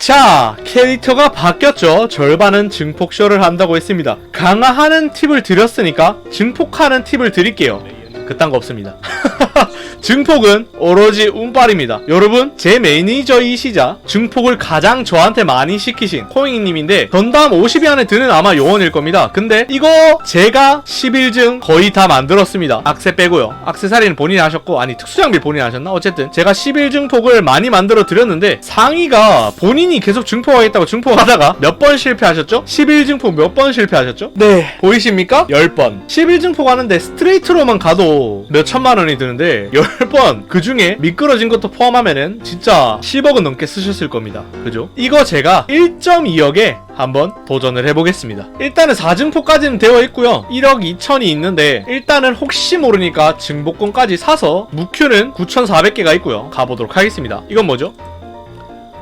자, 캐릭터가 바뀌었죠. 절반은 증폭쇼를 한다고 했습니다. 강화하는 팁을 드렸으니까 증폭하는 팁을 드릴게요. 그딴 거 없습니다. 증폭은 오로지 운빨입니다. 여러분, 제 매니저이시자 증폭을 가장 저한테 많이 시키신 코잉님인데 전담 50위 안에 드는 아마 요원일 겁니다. 근데 이거 제가 11증 거의 다 만들었습니다. 악세 빼고요. 악세사리는 본인이 하셨고 아니 특수장비 본인이 하셨나? 어쨌든 제가 11증폭을 많이 만들어 드렸는데 상위가 본인이 계속 증폭하겠다고 증폭하다가 몇 번 실패하셨죠? 11증폭 몇 번 실패하셨죠? 네. 보이십니까? 10번. 11증폭 하는데 스트레이트로만 가도 몇 천만 원이 드는데 10번 그 중에 미끄러진 것도 포함하면은 진짜 10억은 넘게 쓰셨을 겁니다. 그죠? 이거 제가 1.2억에 한번 도전을 해보겠습니다. 일단은 4증폭까지는 되어 있고요. 1억 2천이 있는데 일단은 혹시 모르니까 증복권까지 사서 무큐는 9,400개가 있고요. 가보도록 하겠습니다. 이건 뭐죠?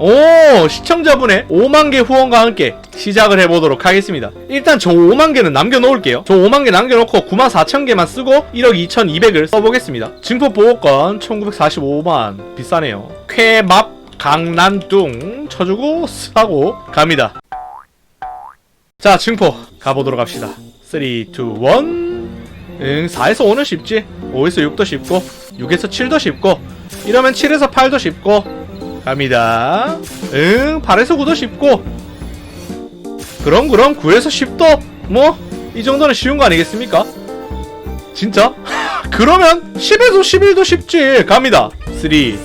오 시청자분의 5만 개 후원과 함께 시작을 해보도록 하겠습니다. 일단 저 5만 개는 남겨놓을게요. 저 5만 개 남겨놓고 9만 4천 개만 쓰고 1억 2,200을 써보겠습니다. 증폭 보호권 1945만 비싸네요. 쾌밥 강난뚱 쳐주고 하고 갑니다. 자 증폭 가보도록 합시다. 3, 2, 1 응, 4에서 5는 쉽지. 5에서 6도 쉽고, 6에서 7도 쉽고, 이러면 7에서 8도 쉽고, 갑니다. 응, 8에서 9도 쉽고. 그럼, 그럼 9에서 10도? 뭐, 이 정도는 쉬운 거 아니겠습니까? 진짜? 그러면 10에서 11도 쉽지. 갑니다. 3, 2,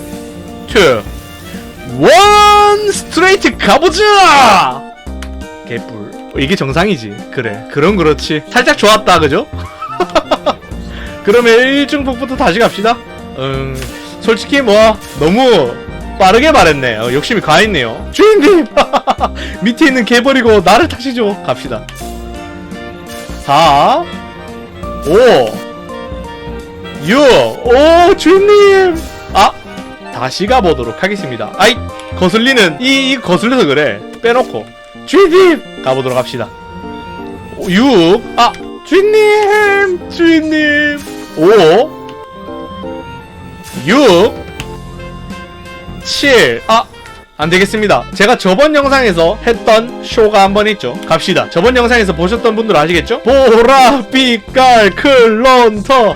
1, 스트레이트 가보자! 개뿔. 어, 이게 정상이지. 그래. 그럼 그렇지. 살짝 좋았다, 그죠? 그러면 1중폭부터 다시 갑시다. 음, 솔직히 뭐, 너무 빠르게 말했네. 어, 욕심이 가했네요. 주인님! 밑에 있는 개 버리고 나를 타시죠. 갑시다. 4, 5, 6, 오, 주인님! 아! 다시 가보도록 하겠습니다. 아이! 거슬리는, 이, 이 거슬려서 그래. 빼놓고. 주인님! 가보도록 합시다. 6, 아! 주인님! 주인님! 5 6 7 아! 안 되겠습니다. 제가 저번 영상에서 했던 쇼가 한 번 있죠. 갑시다. 저번 영상에서 보셨던 분들 아시겠죠? 보라 빛깔 클론터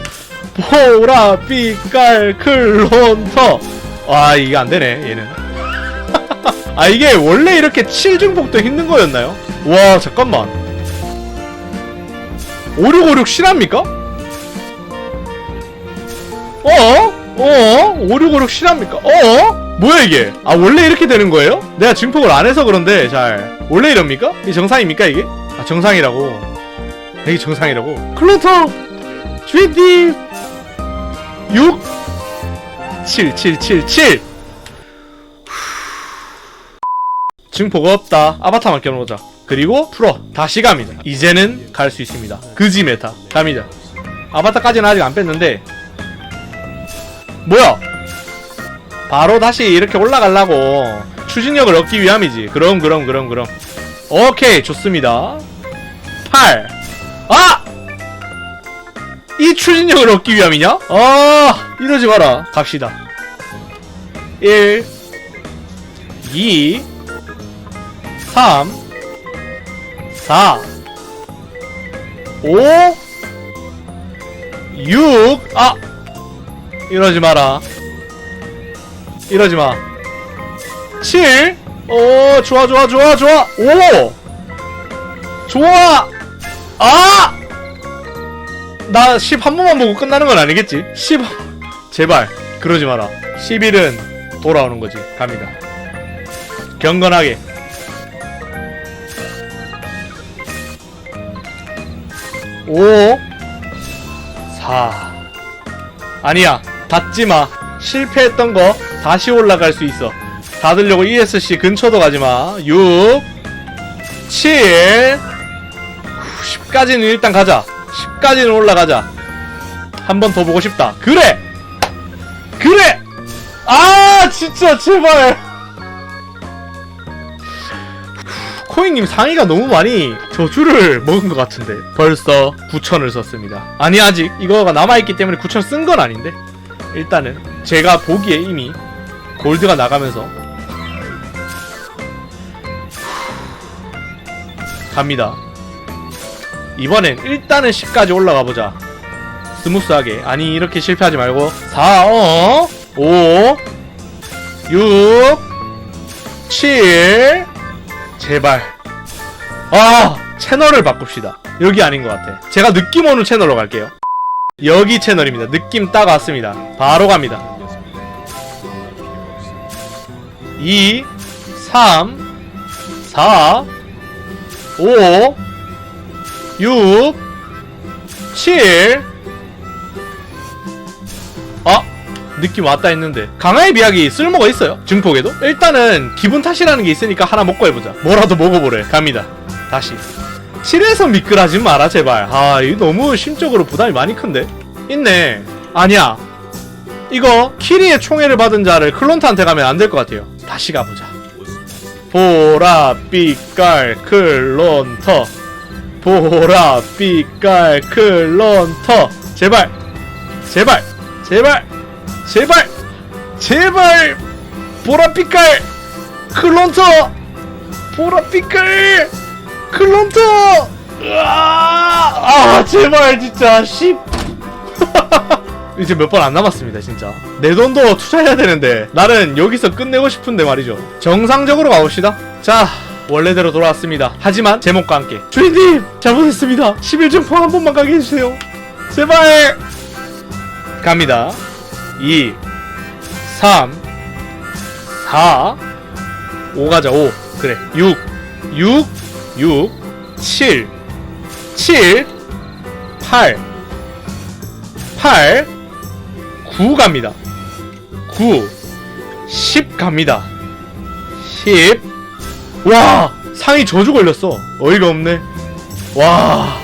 보라 빛깔 클론터 와 이게 안 되네 얘는 아 이게 원래 이렇게 7중폭도 힘든 거였나요? 와 잠깐만 5656 실합니까? 어? 어? 5656 실합니까? 어? 뭐야 이게? 아 원래 이렇게 되는 거예요? 내가 증폭을 안 해서 그런데 잘. 원래 이럽니까? 이게 정상입니까 이게? 아 정상이라고. 이게 정상이라고? 클로터 주인님 6 7 7 7 7 증폭 없다. 아바타만 껴놓자. 그리고 풀어. 다시 갑니다. 이제는 갈 수 있습니다. 그지 메타. 갑니다. 아바타까지는 아직 안 뺐는데. 뭐야 바로 다시 이렇게 올라가려고 추진력을 얻기 위함이지. 그럼 그럼 그럼 그럼. 오케이 좋습니다. 8 아! 이 추진력을 얻기 위함이냐? 아 이러지 마라. 갑시다. 1 2 3 4 5 6 아! 이러지 마라 이러지 마 7 오, 좋아, 좋아, 좋아, 좋아. 5! 좋아! 아! 나 10 한 번만 보고 끝나는 건 아니겠지? 10, 제발, 그러지 마라. 11은 돌아오는 거지. 갑니다. 경건하게. 오, 4. 아니야, 닫지 마. 실패했던 거 다시 올라갈 수 있어. 닫으려고 ESC 근처도 가지 마. 6, 7, 10까지는 일단 가자. 10까지는 올라가자. 한 번 더 보고 싶다. 그래! 그래! 아, 진짜, 제발! 코인님 상의가 너무 많이 저주를 먹은 것 같은데 벌써 9천을 썼습니다 아니 아직 이거가 남아있기 때문에 9천 쓴 건 아닌데 일단은 제가 보기에 이미 골드가 나가면서 갑니다. 이번엔 일단은 10까지 올라가 보자. 스무스하게. 아니, 이렇게 실패하지 말고. 4, 어? 5, 6, 7. 제발. 아! 채널을 바꿉시다. 여기 아닌 것 같아. 제가 느낌 오는 채널로 갈게요. 여기 채널입니다. 느낌 딱 왔습니다. 바로 갑니다. 2, 3, 4, 5, 6, 7. 아, 느낌 왔다 했는데. 강화의 비약이 쓸모가 있어요. 증폭에도? 일단은 기분 탓이라는 게 있으니까 하나 먹고 해보자. 뭐라도 먹어보래. 갑니다. 다시. 7에서 미끌하지 마라, 제발. 아, 이거 너무 심적으로 부담이 많이 큰데? 있네. 아니야. 이거 키리의 총애를 받은 자를 클론트한테 가면 안 될 것 같아요. 다시 가보자. 보라 빛깔 클론터. 보라 빛깔 클론터. 제발. 제발. 제발. 제발. 제발. 보라 빛깔 클론터. 보라 빛깔 클론터. 으아! 아 제발 진짜. 씨 이제 몇 번 안 남았습니다 진짜. 내 돈도 투자해야 되는데 나는 여기서 끝내고 싶은데 말이죠. 정상적으로 가봅시다. 자 원래대로 돌아왔습니다. 하지만 제목과 함께. 주인님 잘못했습니다. 11중포 한 번만 가게 해주세요. 제발! 갑니다. 2 3 4 5 가자 5 그래. 6 6 6 7 7 8 8 9 갑니다. 9 10 갑니다. 10 와! 상이 저주 걸렸어. 어이가 없네. 와.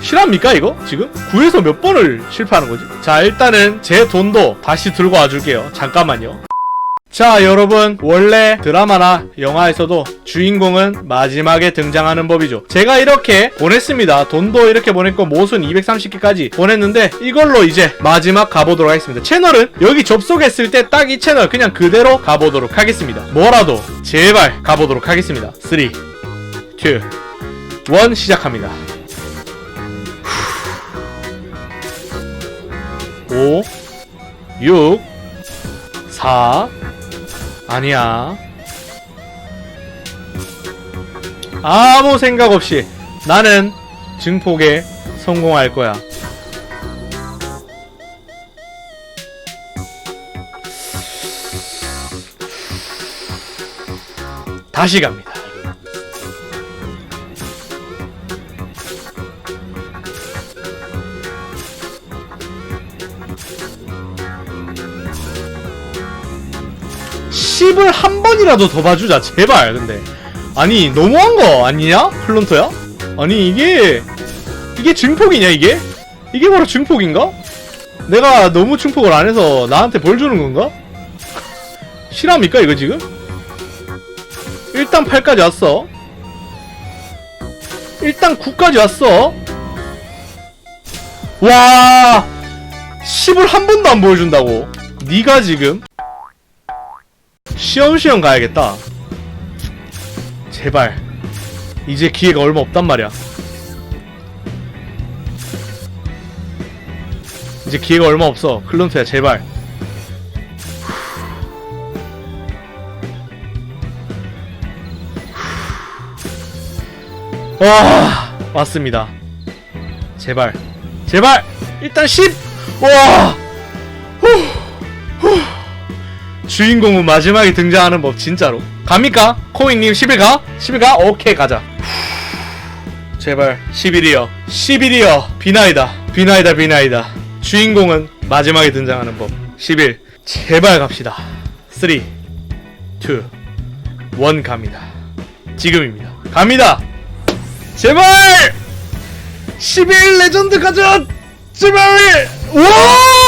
실합니까 이거? 지금? 9에서 몇 번을 실패하는 거지? 자 일단은 제 돈도 다시 들고 와줄게요. 잠깐만요. 자 여러분. 원래 드라마나 영화에서도 주인공은 마지막에 등장하는 법이죠. 제가 이렇게 보냈습니다. 돈도 이렇게 보냈고 모순 230개까지 보냈는데 이걸로 이제 마지막 가보도록 하겠습니다. 채널은 여기 접속했을 때 딱 이 채널 그냥 그대로 가보도록 하겠습니다. 뭐라도 제발 가보도록 하겠습니다. 3 2 1 시작합니다. 5 6 4 아니야. 아무 생각 없이 나는 증폭에 성공할 거야. 다시 갑니다. 10을 한 번이라도 더 봐주자 제발 근데 아니 너무한 거 아니냐 플론터야? 아니 이게 이게 증폭이냐 이게? 이게 바로 증폭인가? 내가 너무 증폭을 안 해서 나한테 벌 주는 건가? 실합니까 이거 지금? 일단 8까지 왔어 일단 9까지 왔어 와 10을 한 번도 안 보여준다고 네가 지금 시험시험 가야겠다. 제발. 이제 기회가 얼마 없단 말이야. 이제 기회가 얼마 없어. 클론트야, 제발. 와, 왔습니다. 제발. 제발! 일단 10! 와! 후! 후! 주인공은 마지막에 등장하는 법 진짜로? 갑니까? 코잉님 10일 가? 10일 가? 오케이 가자. 제발 11이여 11이여 비나이다. 비나이다 비나이다. 주인공은 마지막에 등장하는 법. 11 제발 갑시다. 3 2 1 갑니다. 지금입니다. 갑니다! 제발! 11 레전드 가자 제발! 와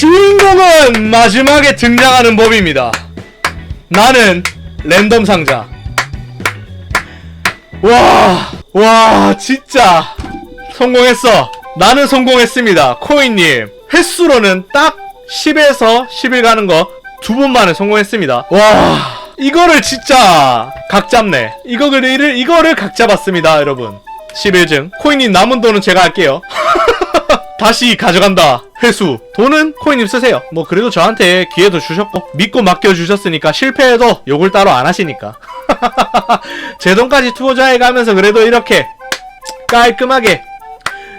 주인공은 마지막에 등장하는 법입니다. 나는 랜덤 상자. 와, 와, 진짜 성공했어. 나는 성공했습니다. 코인님. 횟수로는 딱 10에서 11 가는 거 두 번 만에 성공했습니다. 와, 이거를 진짜 각 잡네. 이거를 이거를 각 잡았습니다, 여러분. 11증. 코인님 남은 돈은 제가 할게요. 다시 가져간다. 회수. 돈은 코인님 쓰세요. 뭐 그래도 저한테 기회도 주셨고 믿고 맡겨 주셨으니까 실패해도 욕을 따로 안 하시니까. 제 돈까지 투자해 가면서 그래도 이렇게 깔끔하게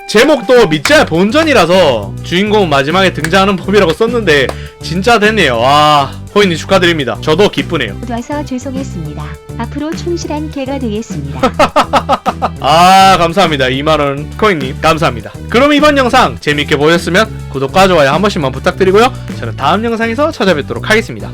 제목도 믿자야 본전이라서 주인공은 마지막에 등장하는 법이라고 썼는데 진짜 됐네요. 와 코인님 축하드립니다. 저도 기쁘네요. 와서 죄송했습니다. 앞으로 충실한 개가 되겠습니다. 아 감사합니다. 2만원 코인님 감사합니다. 그럼 이번 영상 재밌게 보셨으면 구독과 좋아요 한 번씩만 부탁드리고요. 저는 다음 영상에서 찾아뵙도록 하겠습니다